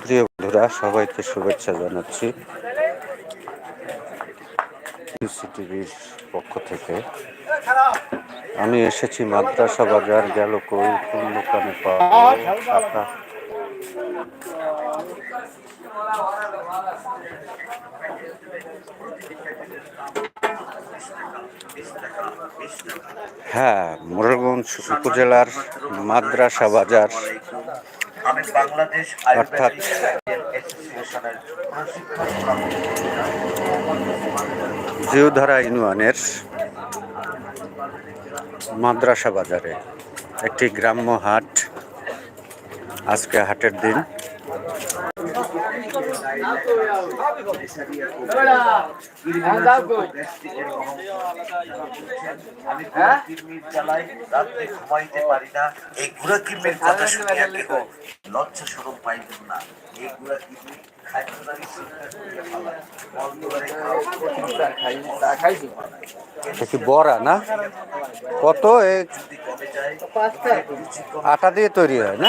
প্রিয় বন্ধুরা, সবাইকে শুভেচ্ছা জানাচ্ছি। সিটিভির পক্ষ থেকে। আমি এসেছি মাদ্রাসা বাজার, গেল কই, কোন দোকানে পাওয়া হ্যাঁ মোরগঞ্জ উপজেলার মাদ্রাসা বাজার, অর্থাৎ জিউধারা ইউনিয়নের মাদ্রাসা বাজারে, একটি গ্রাম্য হাট, আজকে হাটের দিন। ঘুমাইতে পারি না শুনিয়া কেহ লজ্জা না এই ঘোড়া কিরমির খাদ্যদারি চিন্তা করিয়া ফেলায়। মলদ্বারে খাও, এটা কি বড়া না কত আটা দিয়ে তৈরি হয় না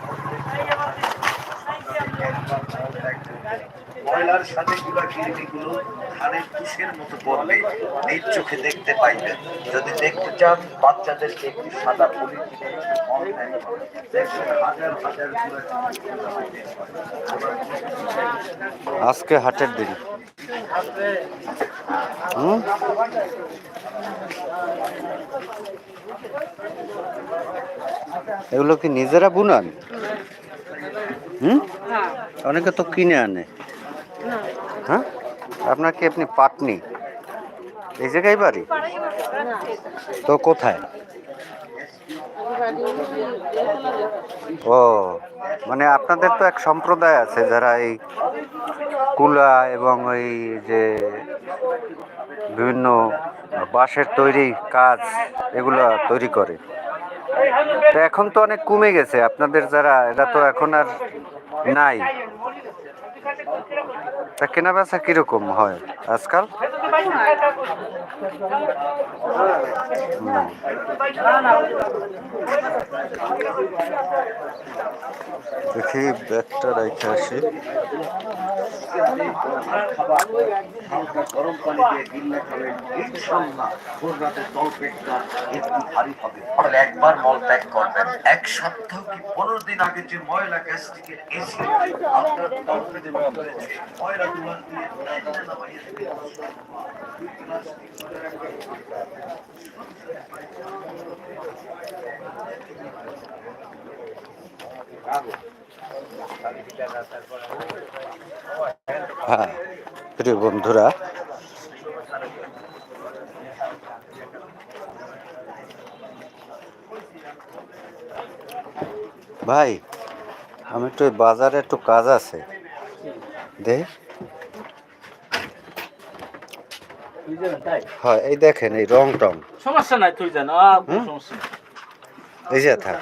ময়লার সাথে গুলা ধানের তুষের মতো পড়বে নিজ চোখে দেখতে পাইবেন। যদি দেখতে চান বাচ্চাদেরকে একটি সাদা পলি কিনে আজকে হাটের দিন। হুম? এগুলো কি নিজেরা বুনান? হুম? অনেকে তো কিনে আনে। হ্যাঁ? আপনার কি আপনি পাটনি? এই জায়গায় বাড়ি? তো কোথায়? ও মানে আপনাদের তো এক সম্প্রদায় আছে যারা এই কুলা এবং ওই যে বিভিন্ন বাঁশের তৈরি কাজ এগুলো তৈরি করে। তো এখন তো অনেক কমে গেছে, আপনাদের যারা, এরা তো এখন আর নাই। তা কেনা বেচা কীরকম হয় আজকাল। দেখি, ব্যাগটা রেখে আসি। ভোর হবে একবার মল ত্যাগ কি পনেরো দিন আগে যে ময়লা হ্যাঁ প্রিয় বন্ধুরা ভাই আমি একটু বাজারে একটু কাজ আছে। দেখ। হয় এই দেখেন এই রং টং সমস্যা নাই তুই জানো। এই যে থাক।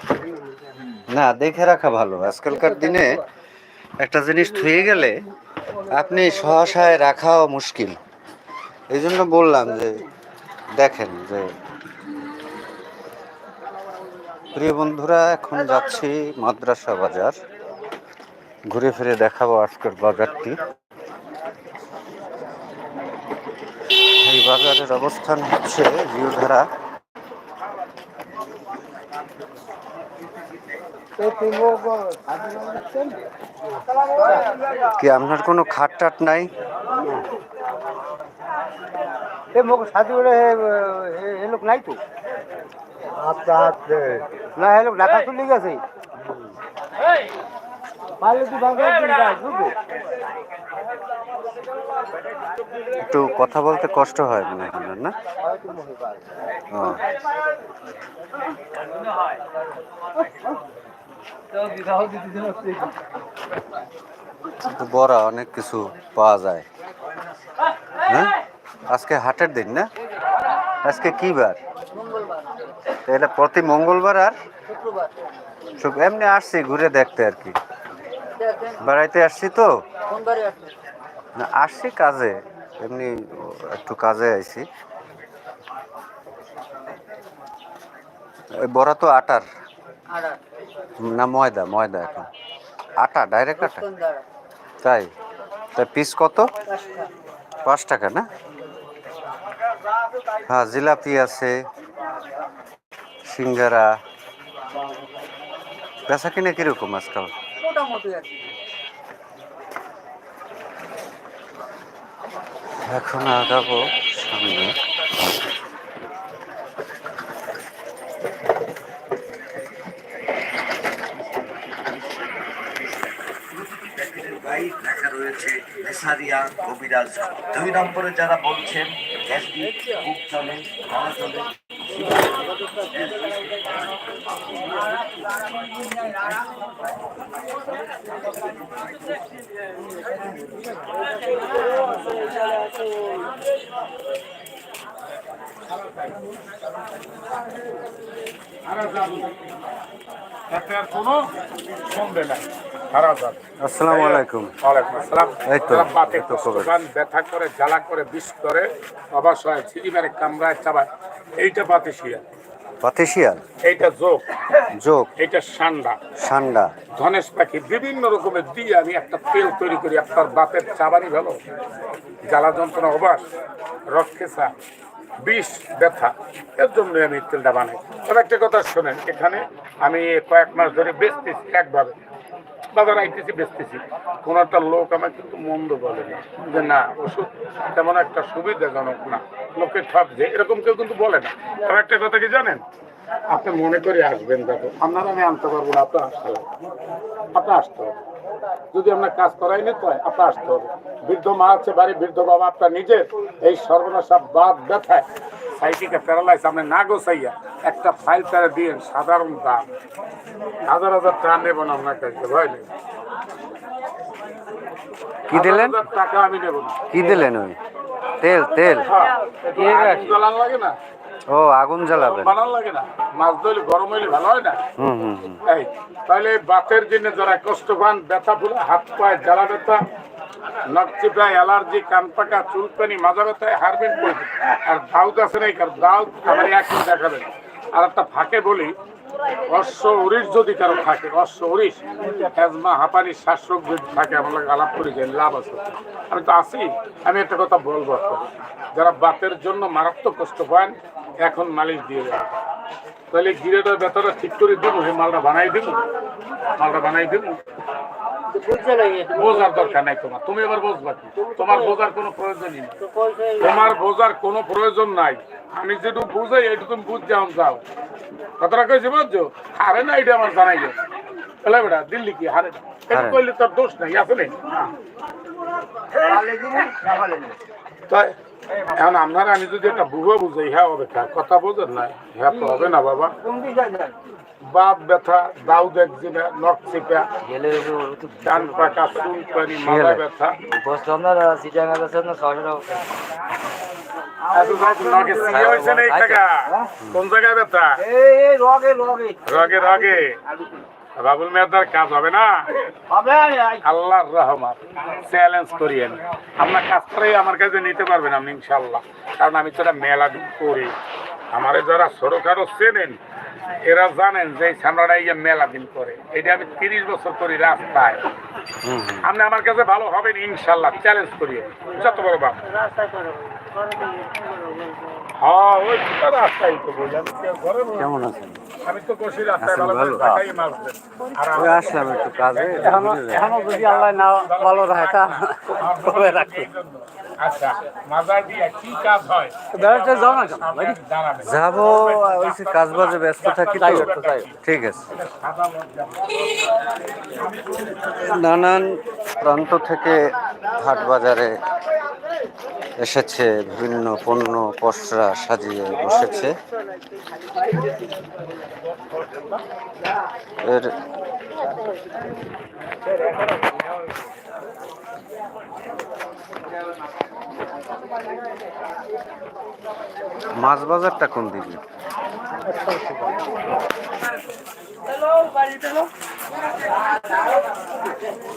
না দেখে রাখা ভালো। আজকালকার দিনে একটা জিনিস থুয়ে গেলে আপনি সহসায় রাখাও মুশকিল। এই জন্য বললাম যে দেখেন যে প্রিয় বন্ধুরা এখন যাচ্ছি মাদ্রাসা বাজার। ঘুরে ফিরে দেখাবো আজকের বাজারটি। বাজারের অবস্থান হচ্ছে জিওধারা কি আপনার কোনো খাট টাট নাই? এ মোক সাথী বলে এ লোক নাই তো। আচ্ছা আচ্ছা। না লোক ঢাকা চলে গেছে। একটু কথা বলতে কষ্ট হয় মনে হয় না? বড়া অনেক কিছু পাওয়া যায়। হ্যাঁ? আজকে হাটের দিন না? আজকে কি বার? এটা প্রতি মঙ্গলবার আর এমনি আসছি ঘুরে দেখতে আর কি। বেড়াইতে আসছি তো। না আসছি কাজে এমনি একটু কাজে আইছি। ওই বড়া তো আটার। না ময়দা ময়দা এখন। আটা ডাইরেক্ট আটা? তাই? তা পিস কত? পাঁচ টাকা না? হ্যাঁ জিলাপি আছে সিঙ্গারা। বেচা কিনে কীরকম আজকাল? মোটামুটি আর কি এখন আগাবো সামনে। লেখা রয়েছে নেসারিয়া কবিরাজ। দুই নম্বরে যারা বলছেন বুক চলে চলে। করে জ্বালা করে বিষ করে অবশ্যই ছিড়ি মেরে কামড়ায় চাবায় এইটা বাতে শিয়া পাতেশিয়াল এইটা যোগ যোগ এইটা সান্ডা। সান্ডা। ধনেশ পাখি বিভিন্ন রকমের দিয়ে আমি একটা তেল তৈরি করি আপনার বাপের চাবানি ভালো? জ্বালা যন্ত্রণা অবাস রক্ষেসা বিষ ব্যথা এর জন্য আমি তেলটা বানাই। তবে একটা কথা শোনেন এখানে আমি কয়েক মাস ধরে বেচতেছি একভাবে। বাজার আইতেছি বেচতেছি। কোন একটা লোক আমার কিন্তু মন্দ বলে না। যে না, ওষুধ তেমন একটা সুবিধাজনক না। লোকে ঠকছে এরকম কেউ কিন্তু বলে না। তবে একটা কথা কি জানেন? আপনি মনে করে আসবেন, দেখো। আপনারা আমি আনতে পারব না, আপনার আসতে হবে। আপনার আসতে হবে। যদি আপনার কাজ করাই নিতে হয় আপনার আসতে হবে। বৃদ্ধ মা আছে বাড়ি বৃদ্ধ বাবা আপনার নিজের। এই সর্বনাশা বাদ ব্যথায় সাইটিকে প্যারালাইজ আপনি না গোসাইয়া একটা ফাইল তারা দিয়ে সাধারণ দাম। হাজার হাজার টাকা নেব না আপনার কাছে ভয় নেই। কি দিলেন? টাকা আমি নেব না। কি দিলেন ওই? তেল তেল। হ্যাঁ, লাগে না? ও আগুন জ্বালাবেন। বানান লাগে না। মাছ ধরলে গরম হইলে ভালো হয় না? এই তাহলে বাতের জন্য যারা কষ্ট পান ব্যথা ফুলে হাত পায়ে জ্বালা ব্যথা চিপড়ায় অ্যালার্জি কান পাকা চুলকানি মাজা ব্যথায় হারবেন আর দাউদ আছে নাই কার দাউদ আমার একই দেখাবেন। আর একটা ফাঁকে বলি অশ্ব উরিশ যদি কারও থাকে, অশ্ব উরিশ হেজমা, হাঁপানি, শ্বাসরোগ যদি থাকে, আমার আলাপ করে যে লাভ আছে। আমি তো আছি, আমি একটা কথা বলব যারা বাতের জন্য মারাত্মক কষ্ট পান, এখন মালিশ দিয়ে দেয় তাহলে গিরেটার ব্যথাটা ঠিক করে দিব সেই মালটা বানাই দিব, মালটা বানাই দিব। বোঝার দরকার নাই তোমার। তুমি এবার বুঝবা কি? তোমার বোঝার কোনো প্রয়োজনই নেই। তোমার বোঝার কোনো প্রয়োজন নাই। আমি যেটুকু বুঝাই এইটুকু তুমি বুঝতে আম যাও। কথাটা কইছি বুঝছ? হারে না এটা আমার জানাই গেছে তাহলে বেটা দিল্লি কি? হারে এটা করলে তোর দোষ নাই নেই তাই এখন আপনারা আমি যদি একটা বুঝো বুঝাই হ্যাঁ হবে কথা বোঝেন না হ্যাঁ তো হবে না বাবা। বাত ব্যথা দাউদ একজিনা নখ চিপা ডান পাকা চুল পানি মাথা ব্যথা। না এই টাকা কোন জায়গায় ব্যথা? রগে রগে। রগে রগে। বাবুল মেয়াদার কাজ হবে না? হবে আল্লাহর রহমান চ্যালেঞ্জ করি আমি। আপনার কাজ করেই আমার কাছে নিতে পারবেন আপনি ইনশাল্লাহ কারণ আমি তো মেলা দিন করি। আমারে যারা ছোটখাটো চেনেন এরা জানেন যে এই সামরাটা এই মেলা দিন করে। এটা আমি তিরিশ বছর করি রাস্তায়। আপনি আমার কাছে ভালো হবেন ইনশাল্লাহ চ্যালেঞ্জ করি যত বড় বাপ। রাস্তায় হ্যাঁ ওই তো রাস্তায় তো বললাম। ঘরে কেমন আছেন? আমি তো কষি রাস্তায় ভালো ভালো? করে দেখাই মাছ আর আসলাম একটু কাজে এখনও যদি আল্লাহ না ভালো রাখে তা রাখি। আচ্ছা মাজার দিয়ে কি কাজ হয়? বেড়াতে যাও না কেন? আমাকে যাব ওই যে কাজ বাজে ব্যস্ত থাকি তো। ঠিক আছে। নানান প্রান্ত থেকে হাট বাজারে এসেছে বিভিন্ন পণ্য পসরা সাজিয়ে বসেছে। এর মাছ বাজারটা কোন দিকে?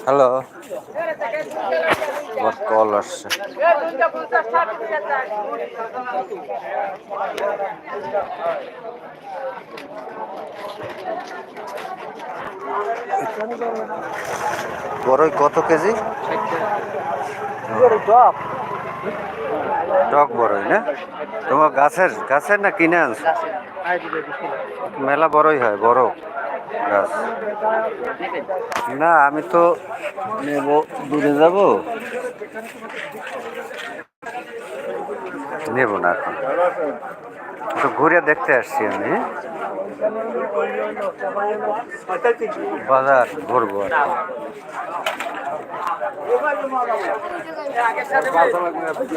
হ্যালো। আমার কল আসছে। বড়ই কত কেজি? টক। বড়ই না? তোমার গাছের গাছের না কিনে আনছো? মেলা বড়ই হয়, বড় গাছ। না, আমি তো নেব, দূরে যাব। নেব না এখন। তো ঘুরে দেখতে আসছি আমি বাজার ঘুরবো আর কি।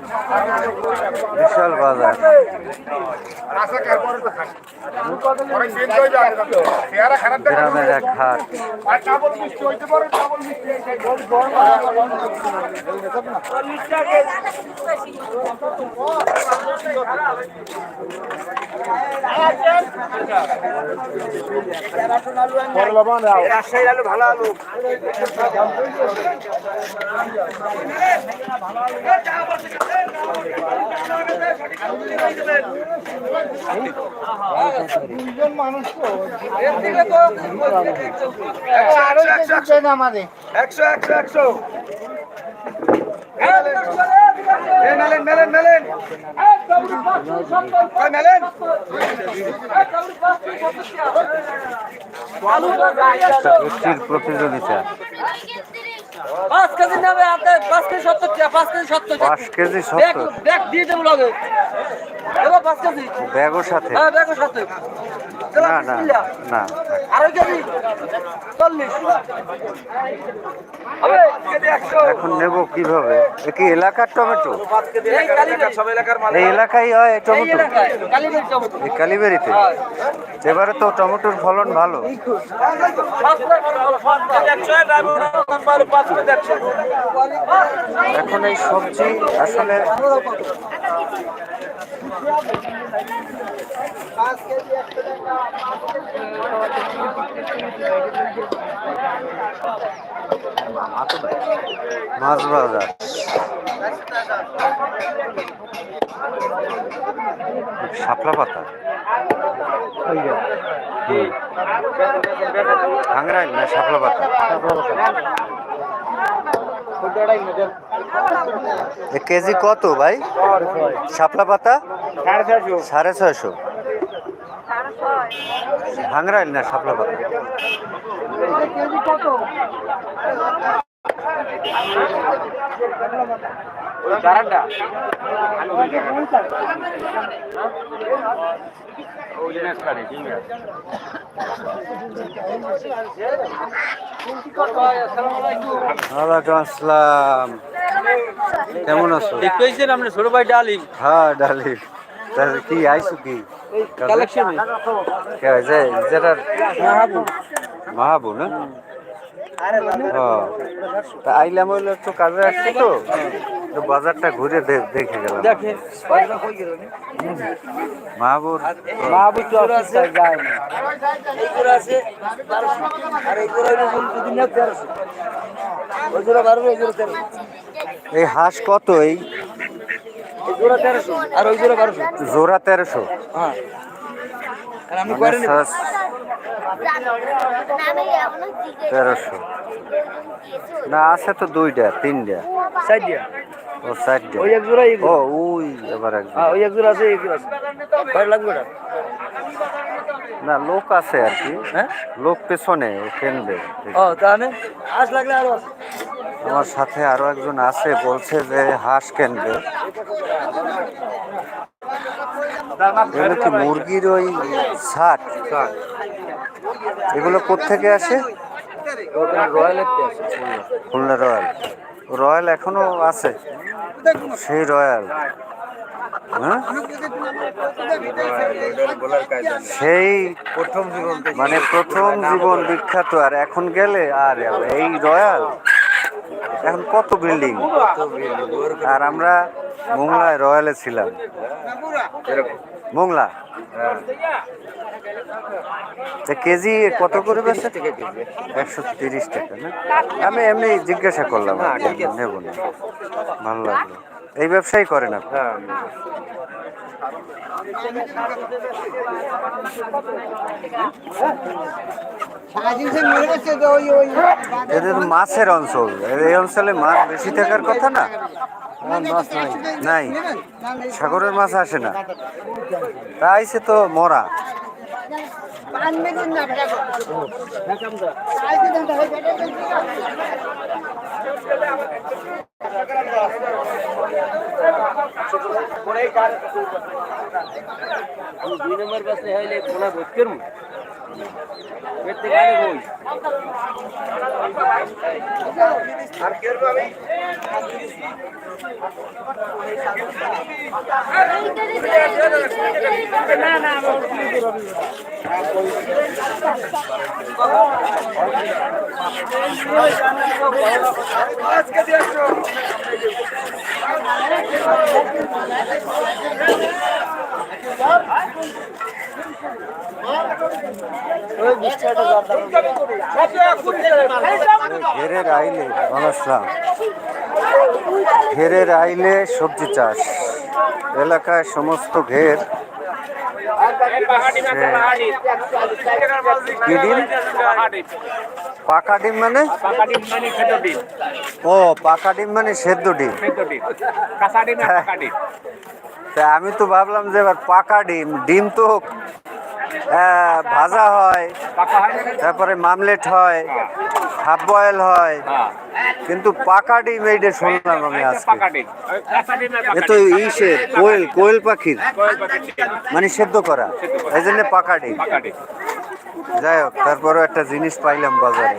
বিশাল বাজার। গ্রামের এক হাট আমাদের একশো একশো একশো। মেলেন মেলেন মেলেন মেলেন প্রতিযোগিতা। পাঁচ কেজি নেবে আপনি পাঁচ কেজি সত্তর টাকা পাঁচ কেজি সত্তর টাকা। পাঁচ কেজি ব্যাগ সত্তর। ব্যাগ দিয়ে দেবো লগে। এবার পাঁচ কেজি। ব্যাগও সাথে। হ্যাঁ ব্যাগও সত্তর না না না আড়াই কেজি চল্লিশ। এখন নেব কীভাবে? এ কি এলাকার টমেটো? এই কালীবাড়ি। সব এলাকার মাল। এই এলাকায় হয় টমেটো। এই কালীবাড়িতে? হ্যাঁ। এবারে তো টমেটোর ফলন ভালো। এখন এই সবজি আসলে মাছ বাজার শাপলা পাতা। হুম। ভাঙড়াইল না শাপলা পাতা? কেজি কত ভাই? শাপলা পাতা? সাড়ে ছয়শো। ভাঙড়াইল না শাপলা পাতা? ওয়ালাইকুম আসসালাম। কেমন আছো? ঠিক কইছেন আপনি ছোট ভাই ডালিম। হ্যাঁ ডালি তাহলে কি আইসু কি? কালেকশন কে যে মাহাবু না? ও তা আইলাম হইল একটু কাজে আসছি তো তো? বাজারটা ঘুরে দেখে গেলাম। দেখেন মাহাবুর মাহবুব তো যায় না। এইগুলো আছে আর যদি তেরোশো। তেরোশো। এই হাঁস কত এই? এইগুলো তেরোশো আর ওইগুলো বারোশো। জোড়া তেরোশো। হ্যাঁ। আর মানে তেরোশো। না আছে তো দুইটা তিনটা। দিয়া। ও ওই এক জোড়া এই ও উই এবার একজন হ্যাঁ ওই এক জোড়া আছে এই আছে। কয় লাগবে ওটা না লোক আছে আর কি। হ্যাঁ? লোক পেছনে ও কিনবে? ও তাহলে আজ লাগলে আরও আমার সাথে আরও একজন আছে বলছে যে হাঁস কিনবে। এগুলো কি মুরগির ওই ছাট এগুলো কোত্থেকে আসে? খুলনা রয়্যাল। রয়্যাল এখনও আছে। সেই রয়্যাল। হ্যাঁ? সেই প্রথম জীবন মানে প্রথম জীবন বিখ্যাত আর এখন গেলে আর এই রয়্যাল। এখন কত বিল্ডিং? আর আমরা মোংলায় রয়্যালে ছিলাম। মোংলা। কেজি কত করে বেচে? একশো তিরিশ টাকা না? আমি এমনি জিজ্ঞাসা করলাম নেব না। ভালো লাগল। এই ব্যবসাই করেন আপনি? এদের মাছের অঞ্চল। এই অঞ্চলে মাছ বেশি থাকার কথা না? নাই। সাগরের মাছ আসে না। তাই সে তো মরা। দুই নম্বর বাসে হইলে কোনা ভোট করব পেটে গাড়ি বই ঘেরের আইলে বালাসলাম ঘেরের আইলে সবজি চাষ। এলাকায় সমস্ত ঘের। কি ডিম পাকা ডিম মানে ও পাকা ডিম মানে সেদ্ধ ডিম। তা আমি তো ভাবলাম যে এবার পাকা ডিম ডিম তো ভাজা হয় তারপরে মামলেট হয় হাফ বয়েল হয়। কিন্তু পাকা ডিম এইটা শুনলাম আমি আজকে। এ তো ইসের কোয়েল কোয়েল পাখির। মানে সেদ্ধ করা। এই জন্য পাকা ডিম। যাই হোক তারপরেও একটা জিনিস পাইলাম বাজারে।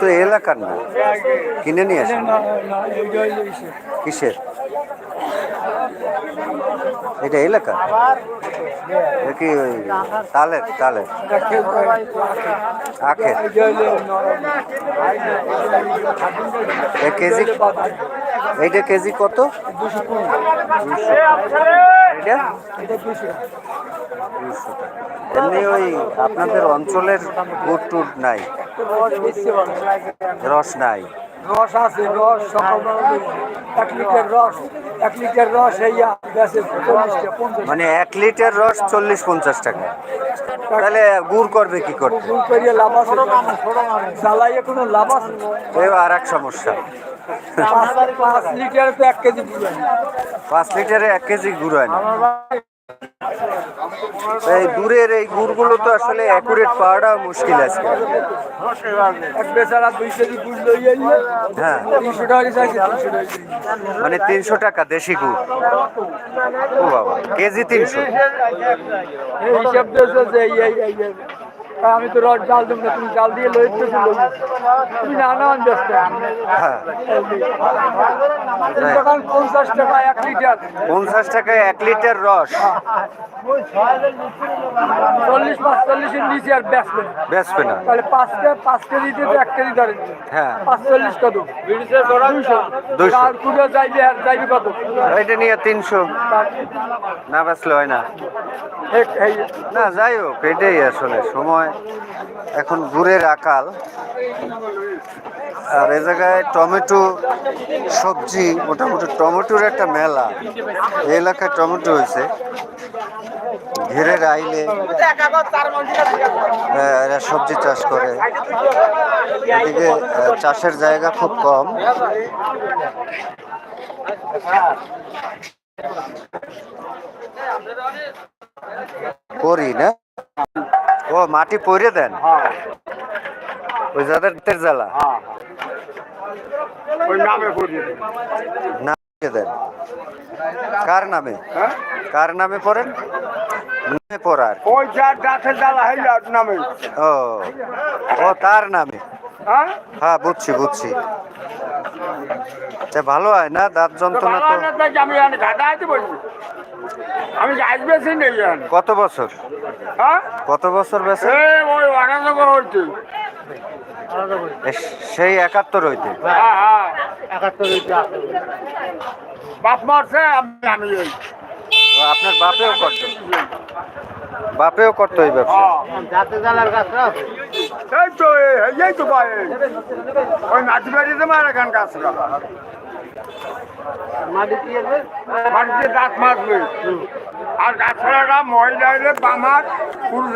তো এলাকার না? কিনে নিয়ে আসেন? কিসের? এটা এলাকা? কি ওই তালের তালের? আখের। এ কেজি, এইটা কেজি কত? এটা এমনি ওই আপনাদের অঞ্চলের গুড় টুট নাই? রস নাই? রস আছে রস সকালবেলা এক লিটার রস এক লিটার রস এই বেশে চল্লিশটা পঞ্চাশ মানে এক লিটার রস চল্লিশ পঞ্চাশ টাকা। তাহলে গুড় করবে কি করতে? গুল করিয়ে লাভ আছে। জ্বালাইয়ে কোনো লাভ আছে? এবার আর এক সমস্যা। পাঁচ- লিটার তো এক কেজি পাঁচ লিটারে এক কেজি গুড় হয় না। এই দূরের এই গুড়গুলো তো আসলে অ্যাকুরেট পাওয়াটা মুশকিল আছে হ্যাঁ। মানে তিনশো টাকা দেশি গুড়। ও বাবা কেজি তিনশো। আমি তো রড জাল দেবো না তুমি জাল দিয়ে লই তুমি না না ব্যস্ত। হ্যাঁ। দোকান পঞ্চাশ টাকা এক লিটার পঞ্চাশ টাকায় এক লিটার রস। চল্লিশ পাঁচচল্লিশের নিচে আর ব্যস্ত না। বেচবে না। তাহলে পাঁচ কে- পাঁচ কেজিতে তো এক কেজি ধরেন হ্যাঁ। পাঁচচল্লিশ কত? দুইশো। চার কুড়ে যাইবে আর যাইবে কত? এটা নিয়ে তিনশো। না বেচলে হয় না। না যাই হোক এটাই আসলে সময়। এখন গুড়ের আকাল। আর এ জায়গায় টমেটো সবজি মোটামুটি টমেটোর একটা মেলা। এই এলাকায় টমেটো হয়েছে। ঘেরের আইলে আহ, এরা সবজি চাষ করে। এদিকে চাষের জায়গা খুব কম। করি না? ও মাটি পরে দেন? ওই যাদের তের জ্বালা? ওই নামে পড়ি দেন। কার নামে? কার নামে পড়েন? নামে পড়ার। ওই যার গাছের জ্বালা হইল নামে। ও ও তার নামে। হ্যাঁ? হ্যাঁ বুঝছি বুঝছি। তা ভালো হয় না? দাঁত যন্ত্রণা তো আমি বেশি এখানে কত বছর? হ্যাঁ? কত বছর বেছে ওই আনন্দ করে সেই একাত্তর হইতে? হ্যাঁ হ্যাঁ বাপ মারছে আমি আমি আপনার বাপেও করতো বাপেও করতো এই ব্যবসা। যাতে এই তো এই এই তো ভাই ওই নাচ বাড়িতে মারা গান গাছরা মাটিতে দাঁত মারবে আর গাছপালাটা মহিলা এলে বামার পুরুষ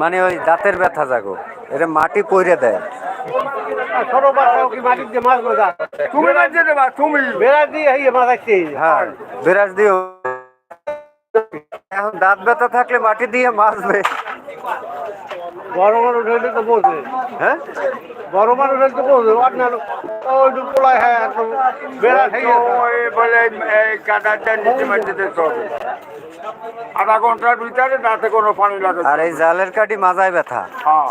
মানে ওই দাঁতের ব্যথা জাগো এটা মাটি পইরে দেয়। ছোট বাচ্চাও কি মাটি দিয়ে মাছ তুমি দেবা তুমি। বেড়া দিয়ে মাছ আসছে হ্যাঁ বিরাজ দিও এখন দাঁত ব্যথা থাকলে মাটি দিয়ে মাছবে বড় মানুষ হইলে তো বোঝে হ্যাঁ? বড় মানুষ হইলে তো বোঝে পোলায় হ্যাঁ একদম বেড়া বলে এই কাটাটা নিচে মাটিতে চলে আধা ঘণ্টার ভিতরে কোনো পানি লাগে। আর এই জালের কাটি মাজায় ব্যথা। হ্যাঁ।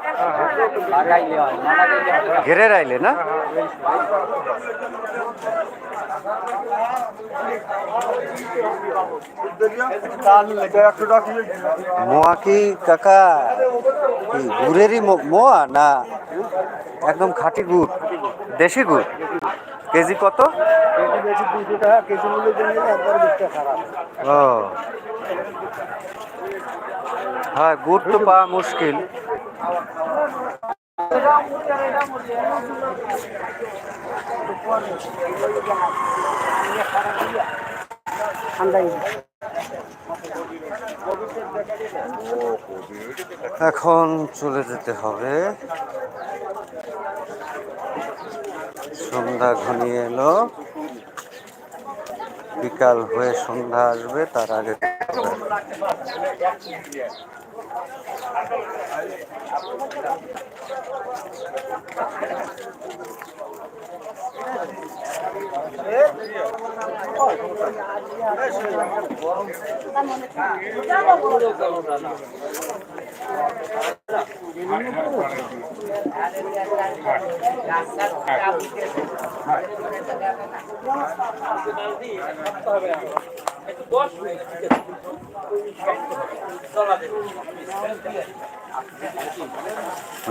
ঘেরে আইলে না মোয়া কি কাকা গুড়েরই মোয়া না একদম খাঁটি গুড় দেশি গুড় কেজি কত ও হ্যাঁ গুড় তো পাওয়া মুশকিল এখন চলে যেতে হবে। সন্ধ্যা ঘনিয়ে এলো। বিকাল হয়ে সন্ধ্যা আসবে তার আগে গরম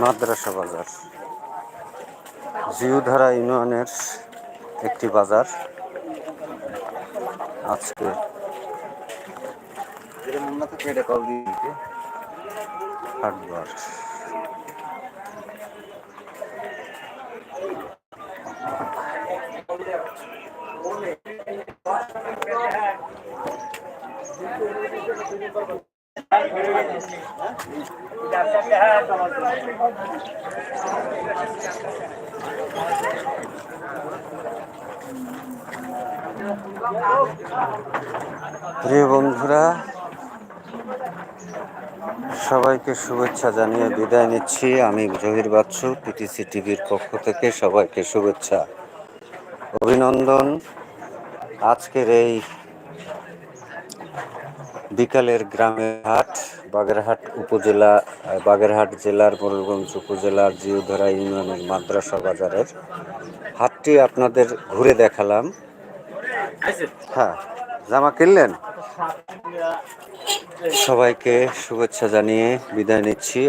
মাদ্রাসা বাজার। জিউধারা ইউনিয়নের একটি বাজার। আজকে হাটবার। প্রিয় বন্ধুরা, সবাইকে শুভেচ্ছা জানিয়ে বিদায় নিচ্ছি। আমি জহির বাচ্চু পিটিসি টিভির পক্ষ থেকে সবাইকে শুভেচ্ছা, অভিনন্দন। আজকের এই বিকালের গ্রামের হাট, বাগেরহাট উপজেলা বাগেরহাট জেলার মোরলগঞ্জ উপজেলার জিউধরা ইউনিয়নের মাদ্রাসা বাজারের হাটটি আপনাদের ঘুরে দেখালাম। হ্যাঁ জামা কিনলেন? সবাইকে শুভেচ্ছা জানিয়ে বিদায় নিচ্ছি।